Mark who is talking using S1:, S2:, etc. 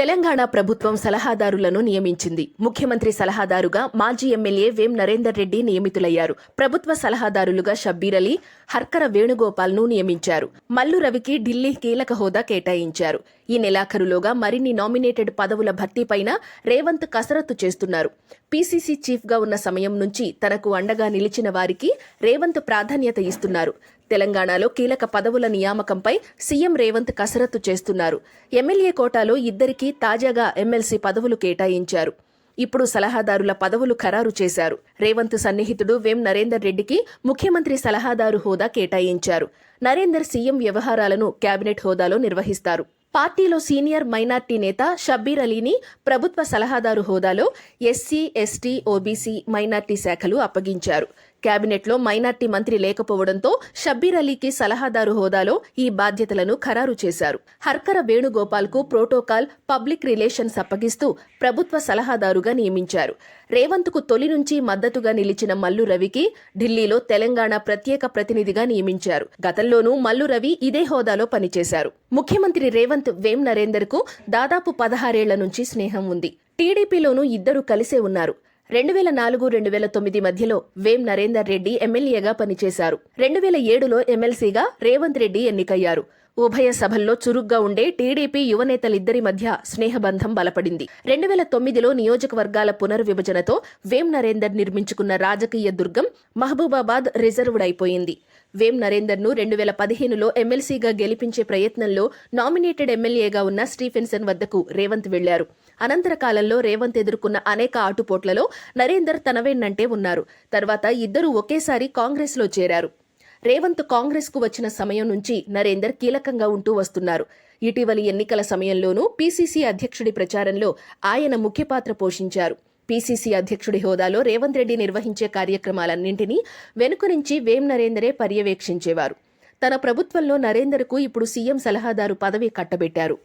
S1: తెలంగాణ ప్రభుత్వం సలహాదారులను నియమించింది. ముఖ్యమంత్రి సలహాదారుగా మాజీ ఎమ్మెల్యే వేం నరేందర్ రెడ్డి నియమితులయ్యారు. ప్రభుత్వ సలహాదారులుగా షబ్బీర్ అలీ హర్కర వేణుగోపాల్ను నియమించారు. మల్లు రవికి ఢిల్లీ కీలక హోదా కేటాయించారు. ఈ నెలాఖరులోగా మరిన్ని నామినేటెడ్ పదవుల భర్తీపైన రేవంత్ కసరత్తు చేస్తున్నారు. పీసీసీ చీఫ్గా ఉన్న సమయం నుంచి తనకు అండగా నిలిచిన వారికి రేవంత్ ప్రాధాన్యత ఇస్తున్నారు. తెలంగాణలో కీలక పదవుల నియామకంపై సీఎం రేవంత్ కసరత్తు చేస్తున్నారు. ఎమ్మెల్యే కోటాలో ఇద్దరికీ తాజాగా ఎమ్మెల్సీ పదవులు కేటాయించారు. ఇప్పుడు సలహాదారుల పదవులు ఖరారు చేశారు. రేవంత్ సన్నిహితుడు వేం నరేందర్ రెడ్డికి ముఖ్యమంత్రి సలహాదారు హోదా కేటాయించారు. నరేందర్ సీఎం వ్యవహారాలను కేబినెట్ హోదాలో నిర్వహిస్తారు. పార్టీలో సీనియర్ మైనార్టీ నేత షబ్బీర్ అలీని ప్రభుత్వ సలహాదారు హోదాలో ఎస్సీ ఎస్టీ ఓబీసీ మైనార్టీ శాఖలు అప్పగించారు. కేబినెట్లో మైనార్టీ మంత్రి లేకపోవడంతో షబ్బీర్ అలీకి సలహాదారు హోదాలో ఈ బాధ్యతలను ఖరారు చేశారు. హర్కర వేణుగోపాల్కు ప్రోటోకాల్ పబ్లిక్ రిలేషన్స్ అప్పగిస్తూ ప్రభుత్వ సలహాదారుగా నియమించారు. రేవంత్కు తొలి నుంచి మద్దతుగా నిలిచిన మల్లు రవికి ఢిల్లీలో తెలంగాణ ప్రత్యేక ప్రతినిధిగా నియమించారు. గతంలోనూ మల్లు రవి ఇదే హోదాలో పనిచేశారు. ముఖ్యమంత్రి రేవంత్ వేం నరేందర్కు దాదాపు పదహారేళ్ళ నుంచి స్నేహం ఉంది. టీడీపీలోనూ ఇద్దరు కలిసే ఉన్నారు. రెండు వేల నాలుగు రెండు వేల తొమ్మిది మధ్యలో వేం నరేందర్ రెడ్డి ఎమ్మెల్యేగా పనిచేశారు. రెండు వేల ఏడులో ఎమ్మెల్సీగా రేవంత్ రెడ్డి ఎన్నికయ్యారు. ఉభయ సభల్లో చురుగ్గా ఉండే టీడీపీ యువనేతలిద్దరి మధ్య స్నేహబంధం బలపడింది. రెండు వేల తొమ్మిదిలో నియోజకవర్గాల పునర్విభజనతో వేం నరేందర్ నిర్మించుకున్న రాజకీయ దుర్గం మహబూబాబాద్ రిజర్వ్డ్ అయిపోయింది. వేం నరేందర్ను రెండు వేల పదిహేనులో ఎమ్మెల్సీగా గెలిపించే ప్రయత్నంలో నామినేటెడ్ ఎమ్మెల్యేగా ఉన్న స్టీఫెన్సన్ వద్దకు రేవంత్ వెళ్ళారు. అనంతర కాలంలో రేవంత్ ఎదుర్కొన్న అనేక ఆటుపోట్లలో నరేందర్ తనవేనంటే ఉన్నారు. తర్వాత ఇద్దరూ ఒకేసారి కాంగ్రెస్లో చేరారు. రేవంత్ కాంగ్రెస్కు వచ్చిన సమయం నుంచి నరేందర్ కీలకంగా ఉంటూ వస్తున్నారు. ఇటీవలి ఎన్నికల సమయంలోనూ పీసీసీ అధ్యక్షుడి ప్రచారంలో ఆయన ముఖ్య పాత్ర పోషించారు. పీసీసీ అధ్యక్షుడి హోదాలో రేవంత్ రెడ్డి నిర్వహించే కార్యక్రమాలన్నింటినీ వెనుక నుంచి వేం నరేందరే పర్యవేక్షించేవారు. తన ప్రభుత్వంలో నరేందర్కు ఇప్పుడు సీఎం సలహాదారు పదవి కట్టబెట్టారు.